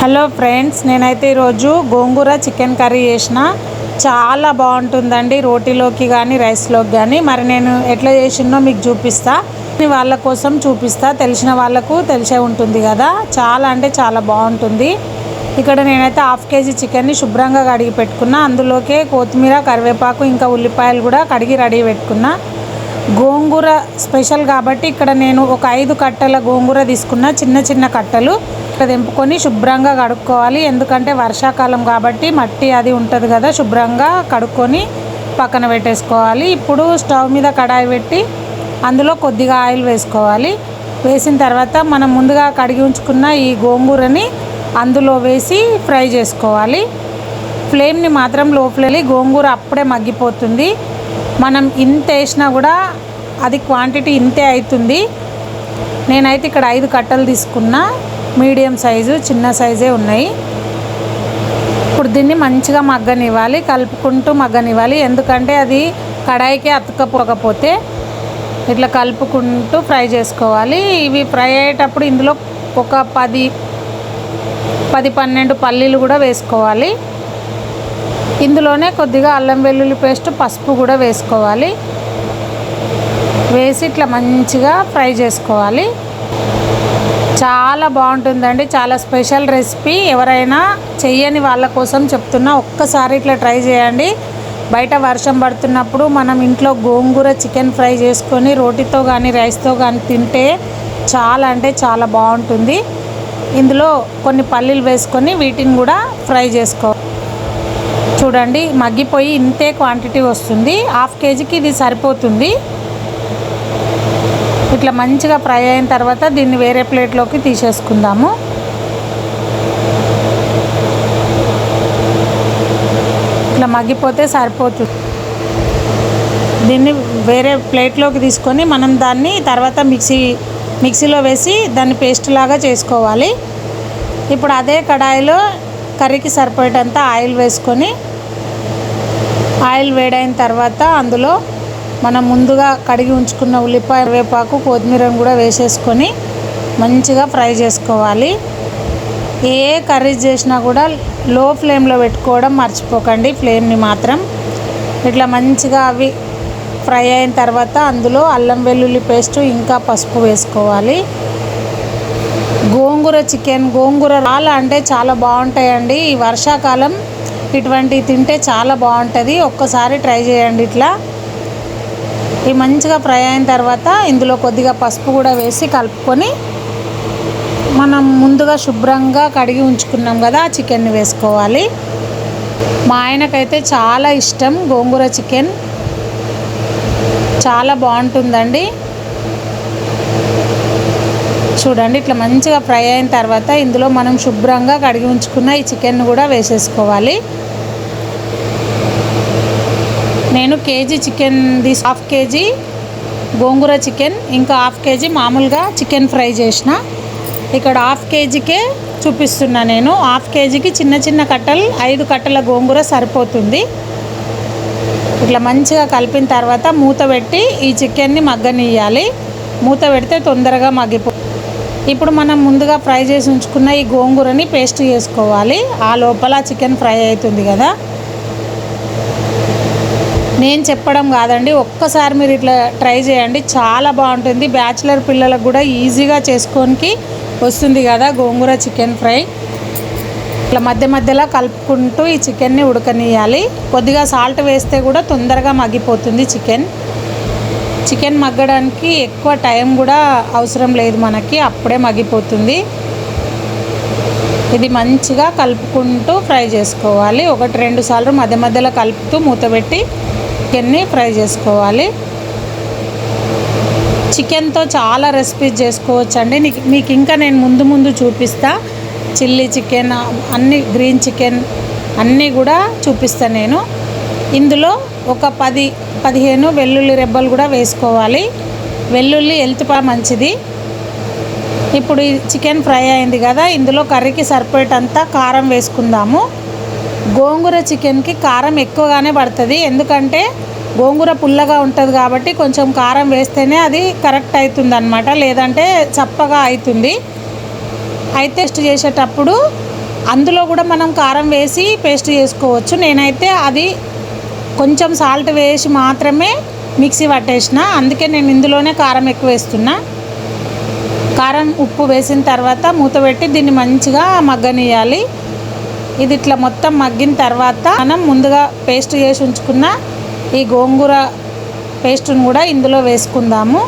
Hello friends నేనైతే ఈరోజు గోంగూర chicken curry చేసిన. చాలా బాగుంటుందండి రోటీలోకి కానీ రైస్లోకి కానీ మరి నేను ఎట్లా చేసినో మీకు చూపిస్తా. వాళ్ళ కోసం చూపిస్తా. తెలిసిన వాళ్ళకు తెలిసే ఉంటుంది కదా. చాలా అంటే చాలా బాగుంటుంది. ఇక్కడ నేనైతే హాఫ్ కేజీ చికెన్ని శుభ్రంగా కడిగి పెట్టుకున్నా. అందులోకే కొత్తిమీర కరివేపాకు ఇంకా ఉల్లిపాయలు కూడా కడిగి రెడీ పెట్టుకున్నా. గోంగూర స్పెషల్ కాబట్టి ఇక్కడ నేను ఒక ఐదు కట్టల గోంగూర తీసుకున్న చిన్న చిన్న కట్టలు. ఇక్కడ తెంపుకొని శుభ్రంగా కడుక్కోవాలి. ఎందుకంటే వర్షాకాలం కాబట్టి మట్టి అది ఉంటుంది కదా శుభ్రంగా కడుక్కొని పక్కన పెట్టేసుకోవాలి. ఇప్పుడు స్టవ్ మీద కడాయి పెట్టి అందులో కొద్దిగా ఆయిల్ వేసుకోవాలి. వేసిన తర్వాత మనం ముందుగా కడిగి ఉంచుకున్న ఈ గోంగూరని అందులో వేసి ఫ్రై చేసుకోవాలి. ఫ్లేమ్ని మాత్రం లో ఫ్లేమ్ గోంగూర అప్పుడే మగ్గిపోతుంది. మనం ఇంత వేసినా కూడా అది క్వాంటిటీ ఇంతే అవుతుంది. నేనైతే ఇక్కడ ఐదు కట్టలు తీసుకున్నా. మీడియం సైజు చిన్న సైజే ఉన్నాయి. ఇప్పుడు దీన్ని మంచిగా మగ్గనివ్వాలి కలుపుకుంటూ మగ్గనివ్వాలి. ఎందుకంటే అది కడాయికి అతకపోకపోతే ఇట్లా కలుపుకుంటూ ఫ్రై చేసుకోవాలి. ఇవి ఫ్రై అయ్యేటప్పుడు ఇందులో ఒక పది పది పన్నెండు పల్లీలు కూడా వేసుకోవాలి. ఇందులోనే కొద్దిగా అల్లం వెల్లుల్లి పేస్ట్ పసుపు కూడా వేసుకోవాలి. వేసి ఇట్లా మంచిగా ఫ్రై చేసుకోవాలి. చాలా బాగుంటుందండి చాలా స్పెషల్ రెసిపీ. ఎవరైనా చెయ్యని వాళ్ళ కోసం చెప్తున్నా ఒక్కసారి ఇట్లా ట్రై చేయండి. బయట వర్షం పడుతున్నప్పుడు మనం ఇంట్లో గోంగూర చికెన్ ఫ్రై చేసుకొని రోటీతో కానీ రైస్తో కానీ తింటే చాలా అంటే చాలా బాగుంటుంది. ఇందులో కొన్ని పల్లీలు వేసుకొని వీటిని కూడా ఫ్రై చేసుకో చూడండి. మగ్గిపోయి ఇంతే క్వాంటిటీ వస్తుంది. హాఫ్ కేజీకి ఇది సరిపోతుంది. ఇట్లా మంచిగా ఫ్రై అయిన తర్వాత దీన్ని వేరే ప్లేట్లోకి తీసేసుకుందాము. ఇట్లా మగ్గిపోతే సరిపోతుంది. దీన్ని వేరే ప్లేట్లోకి తీసుకొని మనం దాన్ని తర్వాత మిక్సీ మిక్సీలో వేసి దాన్ని పేస్ట్ లాగా చేసుకోవాలి. ఇప్పుడు అదే కడాయిలో కర్రీకి సరిపోయేటంత ఆయిల్ వేసుకొని ఆయిల్ వేడైన తర్వాత అందులో మనం ముందుగా కడిగి ఉంచుకున్న ఉల్లిపాయ వేపాకు కొత్తిమీరను కూడా వేసేసుకొని మంచిగా ఫ్రై చేసుకోవాలి. ఏ కర్రీ చేసినా కూడా లో ఫ్లేమ్లో పెట్టుకోవడం మర్చిపోకండి ఫ్లేమ్ని మాత్రం. ఇట్లా మంచిగా అవి ఫ్రై అయిన తర్వాత అందులో అల్లం వెల్లుల్లి పేస్ట్ ఇంకా పసుపు వేసుకోవాలి. గోంగూర చికెన్ గోంగూర రాళ్ళ అంటే చాలా బాగుంటాయండి. ఈ వర్షాకాలం ఇటువంటివి తింటే చాలా బాగుంటుంది. ఒక్కసారి ట్రై చేయండి ఇట్లా. ఇవి మంచిగా ఫ్రై అయిన తర్వాత ఇందులో కొద్దిగా పసుపు కూడా వేసి కలుపుకొని మనం ముందుగా శుభ్రంగా కడిగి ఉంచుకున్నాం కదా ఆ చికెన్ని వేసుకోవాలి. మా ఆయనకైతే చాలా ఇష్టం గోంగూర చికెన్ చాలా బాగుంటుందండి. చూడండి ఇట్లా మంచిగా ఫ్రై అయిన తర్వాత ఇందులో మనం శుభ్రంగా కడిగి ఉంచుకున్న ఈ చికెన్ కూడా వేసేసుకోవాలి. నేను కేజీ చికెన్ తీసు హాఫ్ కేజీ గోంగూర చికెన్ ఇంకా హాఫ్ కేజీ మామూలుగా చికెన్ ఫ్రై చేసిన. ఇక్కడ హాఫ్ కేజీకే చూపిస్తున్నా నేను. హాఫ్ కేజీకి చిన్న చిన్న కట్టలు ఐదు కట్టల గోంగూర సరిపోతుంది. ఇట్లా మంచిగా కలిపిన తర్వాత మూత పెట్టి ఈ చికెన్ని మగ్గనియ్యాలి. మూత పెడితే తొందరగా మగ్గిపో. ఇప్పుడు మనం ముందుగా ఫ్రై చేసి ఉంచుకున్న ఈ గోంగూరని పేస్ట్ చేసుకోవాలి. ఆ లోపల చికెన్ ఫ్రై అవుతుంది కదా. నేను చెప్పడం కాదండి ఒక్కసారి మీరు ఇట్లా ట్రై చేయండి చాలా బాగుంటుంది. బ్యాచిలర్ పిల్లలకు కూడా ఈజీగా చేసుకోనికి వస్తుంది కదా గోంగూర చికెన్ ఫ్రై. ఇట్లా మధ్య మధ్యలో కలుపుకుంటూ ఈ చికెన్ని ఉడకనియాలి కొద్దిగా సాల్ట్ వేస్తే కూడా తొందరగా మగ్గిపోతుంది చికెన్. చికెన్ మగ్గడానికి ఎక్కువ టైం కూడా అవసరం లేదు మనకి అప్పుడే మగ్గిపోతుంది. ఇది మంచిగా కలుపుకుంటూ ఫ్రై చేసుకోవాలి. ఒకటి రెండు సార్లు మధ్య మధ్యలో కలుపుతూ మూత పెట్టి చికెన్ని ఫ్రై చేసుకోవాలి. చికెన్తో చాలా రెసిపీస్ చేసుకోవచ్చు అండి మీకు ఇంకా నేను ముందు ముందు చూపిస్తా. చిల్లీ చికెన్ అన్ని గ్రీన్ చికెన్ అన్నీ కూడా చూపిస్తాను నేను. ఇందులో ఒక పది పదిహేను వెల్లుల్లి రెబ్బలు కూడా వేసుకోవాలి. వెల్లుల్లి హెల్త్ పా మంచిది. ఇప్పుడు ఈ చికెన్ ఫ్రై అయింది కదా ఇందులో కర్రీకి సరిపోయేటంత కారం వేసుకుందాము. గోంగూర చికెన్కి కారం ఎక్కువగానే పడుతుంది. ఎందుకంటే గోంగూర పుల్లగా ఉంటుంది కాబట్టి కొంచెం కారం వేస్తేనే అది కరెక్ట్ అవుతుంది అనమాట లేదంటే చప్పగా అవుతుంది. అయితే టెస్ట్ చేసేటప్పుడు అందులో కూడా మనం కారం వేసి పేస్ట్ చేసుకోవచ్చు. నేనైతే అది కొంచెం సాల్ట్ వేసి మాత్రమే మిక్సీ పట్టేసిన. అందుకే నేను ఇందులోనే కారం ఎక్కువ వేస్తున్నా. కారం ఉప్పు వేసిన తర్వాత మూత పెట్టి దీన్ని మంచిగా మగ్గనియాలి ఇది ఇట్లా మొత్తం మగ్గిన తర్వాత మనం ముందుగా పేస్ట్ చేసి ఉంచుకున్న ఈ గోంగూర పేస్ట్ను కూడా ఇందులో వేసుకుందాము.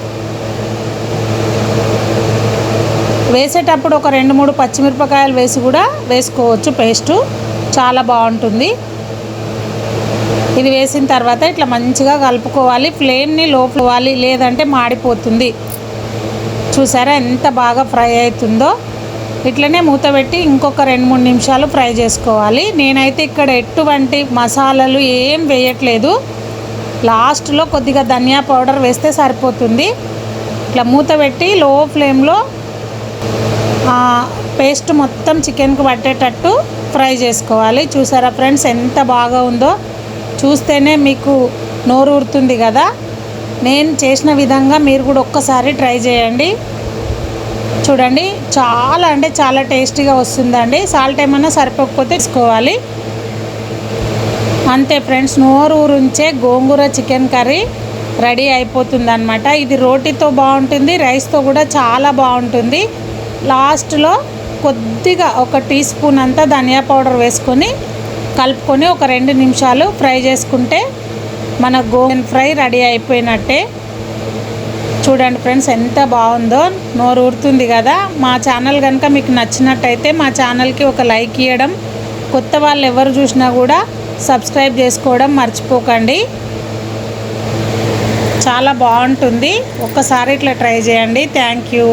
వేసేటప్పుడు ఒక రెండు మూడు పచ్చిమిరపకాయలు వేసి కూడా వేసుకోవచ్చు పేస్టు. చాలా బాగుంటుంది. ఇది వేసిన తర్వాత ఇట్లా మంచిగా కలుపుకోవాలి. ఫ్లేమ్ని లోపలి లేదంటే మాడిపోతుంది. చూసారా ఎంత బాగా ఫ్రై అవుతుందో? ఇట్లనే మూత పెట్టి ఇంకొక రెండు మూడు నిమిషాలు ఫ్రై చేసుకోవాలి. నేనైతే ఇక్కడ ఎటువంటి మసాలాలు ఏం వేయట్లేదు. లాస్ట్లో కొద్దిగా ధనియా పౌడర్ వేస్తే సరిపోతుంది. ఇట్లా మూత పెట్టి లో ఫ్లేమ్లో పేస్ట్ మొత్తం చికెన్కి పట్టేటట్టు ఫ్రై చేసుకోవాలి. చూసారా ఫ్రెండ్స్ ఎంత బాగా ఉందో? చూస్తేనే మీకు నోరు ఊరుతుంది కదా? నేను చేసిన విధంగా మీరు కూడా ఒక్కసారి ట్రై చేయండి. చూడండి చాలా అంటే చాలా టేస్టీగా వస్తుందండి. సాల్ట్ ఏమన్నా సరిపోకపోతే తీసుకోవాలి. అంతే ఫ్రెండ్స్ నోరు ఊరుంచే గోంగూర చికెన్ కర్రీ రెడీ అయిపోతుందన్నమాట. ఇది రోటీతో బాగుంటుంది రైస్తో కూడా చాలా బాగుంటుంది. లాస్ట్లో కొద్దిగా ఒక టీ స్పూన్ అంతా ధనియా పౌడర్ వేసుకొని కలుపుకొని ఒక రెండు నిమిషాలు ఫ్రై చేసుకుంటే మన గోన్ ఫ్రై రెడీ అయిపోయినట్టే. చూడండి ఫ్రెండ్స్ ఎంత బాగుందో నోరు ఊరుతుంది కదా. మా ఛానల్ కనుక మీకు నచ్చినట్టయితే మా ఛానల్కి ఒక లైక్ ఇవ్వడం కొత్త వాళ్ళు ఎవరు చూసినా కూడా సబ్స్క్రైబ్ చేసుకోవడం మర్చిపోకండి. చాలా బాగుంటుంది. ఒక్కసారి ఇట్లా ట్రై చేయండి. Thank you.